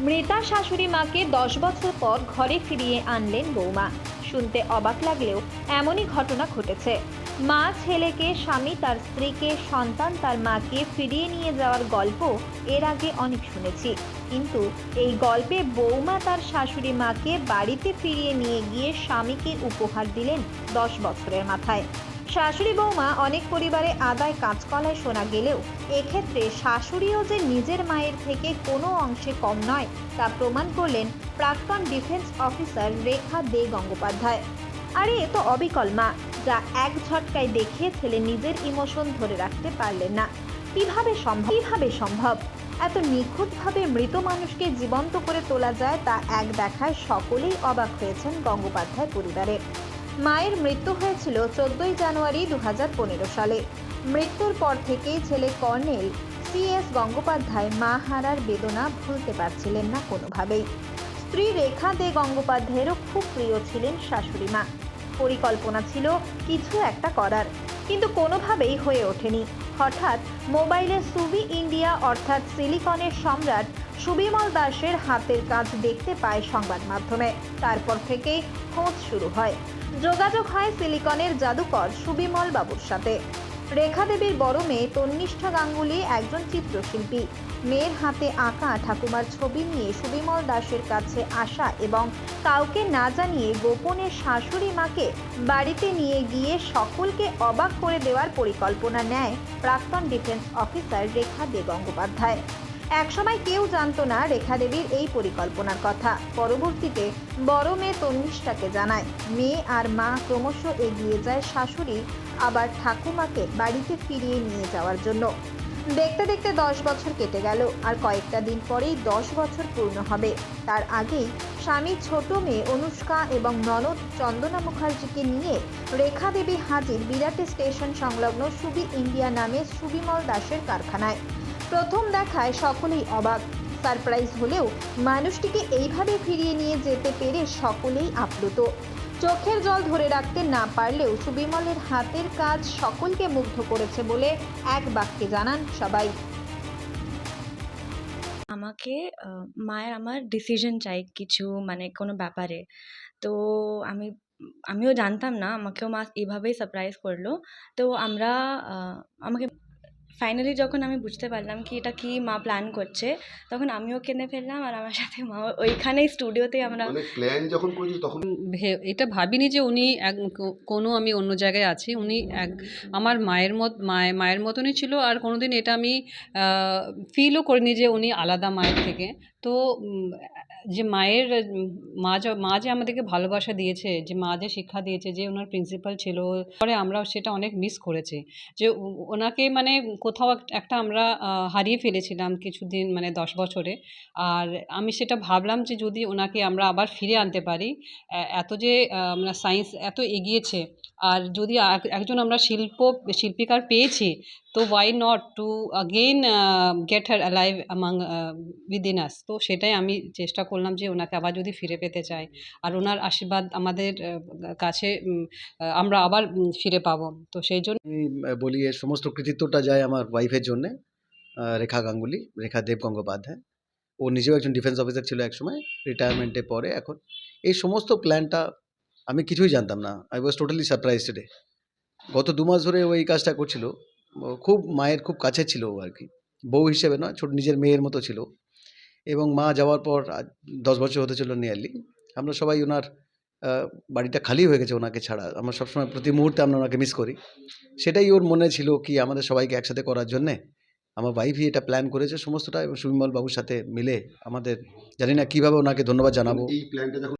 মৃতা শাশুড়ি মাকে দশ বছর পর ঘরে ফিরিয়ে আনলেন বৌমা। শুনতে অবাক লাগলেও এমনই ঘটনা ঘটেছে। মা, ছেলেকে, স্বামী, তার স্ত্রীকে, সন্তান, তার মাকে ফিরিয়ে নিয়ে যাওয়ার গল্প এর আগে অনেক শুনেছি। কিন্তু এই গল্পে বৌমা তার শাশুড়ি মাকে বাড়িতে ফিরিয়ে নিয়ে গিয়ে স্বামীকে উপহার দিলেন দশ বছরের মাথায়। শাশুড়ি বৌমা অনেক পরিবারে আদায় কাঁচকলায় শোনা গেলেও এক্ষেত্রে শাশুড়িও যে নিজের মায়ের থেকে কোনো অংশে কম নয়, তা প্রমাণ করলেন প্রাক্তন ডিফেন্স অফিসার রেখা দে গঙ্গোপাধ্যায়। আরে, এ তো অবিকল মা, যা এক ঝটকায় দেখিয়ে ছেলে নিজের ইমোশন ধরে রাখতে পারলেন না। কীভাবে সম্ভব? কীভাবে সম্ভব? এত নিখুঁতভাবে মৃত মানুষকে জীবন্ত করে তোলা যায় তা এক দেখায় সকলেই অবাক হয়েছেন গঙ্গোপাধ্যায় পরিবারের মায়ের মৃত্যু হয়েছিল চোদ্দই জানুয়ারি দু হাজার পনেরো সালে। মৃত্যুর পর থেকেই ছেলে কর্নেল সিএস গঙ্গোপাধ্যায় মা হারার বেদনা ভুলতে পারছিলেন না কোনোভাবেই। স্ত্রী রেখা দে গঙ্গোপাধ্যায়েরও খুব প্রিয় ছিলেন শাশুড়ি মা। পরিকল্পনা ছিল কিছু একটা করার, কিন্তু কোনোভাবেই হয়ে ওঠেনি। হঠাৎ মোবাইলে সুবি ইন্ডিয়া অর্থাৎ সিলিকনের সম্রাট সুবিমল দাসের হাতের কাজ দেখতে পায় সংবাদ মাধ্যমে। তারপর থেকেই খোঁজ শুরু হয়। যোগাযোগ হয় সিলিকনের জাদুকর সুবিমল বাবুর সাথে। রেখা দেবীর বড় মেয়ে তন্নিষ্ঠা গাঙ্গুলি একজন চিত্রশিল্পী। মেয়ের হাতে আঁকা ঠাকুমার ছবি নিয়ে সুবিমল দাসের কাছে আসা এবং কাউকে না জানিয়ে গোপনে শাশুড়ি মাকে বাড়িতে নিয়ে গিয়ে সকলকে অবাক করে দেওয়ার পরিকল্পনা নেয় প্রাক্তন ডিফেন্স অফিসার রেখা দে গঙ্গোপাধ্যায় একসময় কেউ জানতো না রেখা দেবীর এই পরিকল্পনার কথা। পরবর্তীতে বড় মেয়ে তন্নিষ্ঠাকে জানায়, মেয়ে আর মা ক্রমশ এগিয়ে যায় শাশুড়ি, আবার ঠাকুমাকে বাড়িতে ফিরিয়ে নিয়ে যাওয়ার জন্য। দেখতে দেখতে দশ বছর কেটে গেল আর কয়েকটা দিন পরেই দশ বছর পূর্ণ হবে। তার আগেই স্বামী ছোট মেয়ে অনুষ্কা এবং ননদ চন্দনা মুখার্জিকে নিয়ে রেখা দেবী হাজির বিরাটে স্টেশন সংলগ্ন সুবি ইন্ডিয়া নামে সুবিমল দাসের কারখানায়। প্রথম দেখায় সকলেই অবাক। সারপ্রাইজ হলেও মানুষটিকে এইভাবে ফিরিয়ে নিয়ে যেতে পেরে সকলেই আপ্লুত। চোখের জল ধরে রাখতে না পারলেও সুবিমলের হাতের কাজ সকলকে মুগ্ধ করেছে বলে এক বাক্যে জানান সবাই। আমাকে মায়ের আমার ডিসিশন চাই কিছু মানে কোনো ব্যাপারে। তো আমি, আমিও জানতাম না, আমাকেও মা এভাবেই সারপ্রাইজ করল। তো আমরা আমাকে ফাইনালি যখন আমি বুঝতে পারলাম কি এটা কি মা প্ল্যান করছে তখন আমিও কিনে ফেললাম আর আমার সাথে মা ওইখানেই স্টুডিওতে আমরা মানে প্ল্যান যখন করেছিল তখন ভে- এটা ভাবিনি যে উনি এক কোনো আমি অন্য জায়গায় আছি উনি এক আমার মায়ের মত মায়ের মায়ের মতনই ছিল আর কোনোদিন এটা আমি ফিলও করিনি যে উনি আলাদা মায়ের থেকে। তো যে মায়ের, মা যে মা যে আমাদেরকে ভালোবাসা দিয়েছে, যে মা যে শিক্ষা দিয়েছে, যে ওনার প্রিন্সিপাল ছিল, পরে আমরা সেটা অনেক মিস করেছি। যে ওনাকে মানে কোথাও একটা আমরা হারিয়ে ফেলেছিলাম কিছুদিন মানে দশ বছরে। আর আমি সেটা ভাবলাম যে যদি ওনাকে আমরা আবার ফিরে আনতে পারি এত যে আমরা সায়েন্স এত এগিয়েছে, আর যদি একজন আমরা শিল্প, শিল্পীকার পেয়েছি, তো why not to again get her alive among within us তো সেটাই আমি চেষ্টা করলাম যে ওনাকে আবার যদি ফিরে পেতে চাই। আর ওনার আশীর্বাদ আমাদের কাছে আমরা আবার ফিরে পাবো। তো সেই জন্য বলি এর সমস্ত কৃতিত্বটা যায় আমার ওয়াইফের জন্যে রেখা গাঙ্গুলি, রেখা দেব গঙ্গোপাধ্যায়। ও নিজেও একজন ডিফেন্স অফিসার ছিল একসময় রিটায়ারমেন্টে পরে এখন। এই সমস্ত প্ল্যানটা আমি কিছুই জানতাম না। I was totally surprise today গত দু মাস ধরে ও এই কাজটা করছিল। খুব মায়ের খুব কাছে ছিল আর কি। বউ হিসেবে নয়, ছোট নিজের মেয়ের মতো ছিল। এবং মা যাওয়ার পর দশ বছর হতে চলল নিয়ারলি আমরা সবাই ওনার বাড়িটা খালি হয়ে গেছে ওনাকে ছাড়া। আমরা সবসময় প্রতি মুহূর্তে আমরা ওনাকে মিস করি। সেটাই ওর মনে ছিল কি আমাদের সবাইকে একসাথে করার জন্যে। আমার ওয়াইফই এটা প্ল্যান করেছে সমস্তটা এবং সুবিমল বাবুর সাথে মিলে আমাদের, জানি না কীভাবে ওনাকে ধন্যবাদ জানাব। এই প্ল্যানটা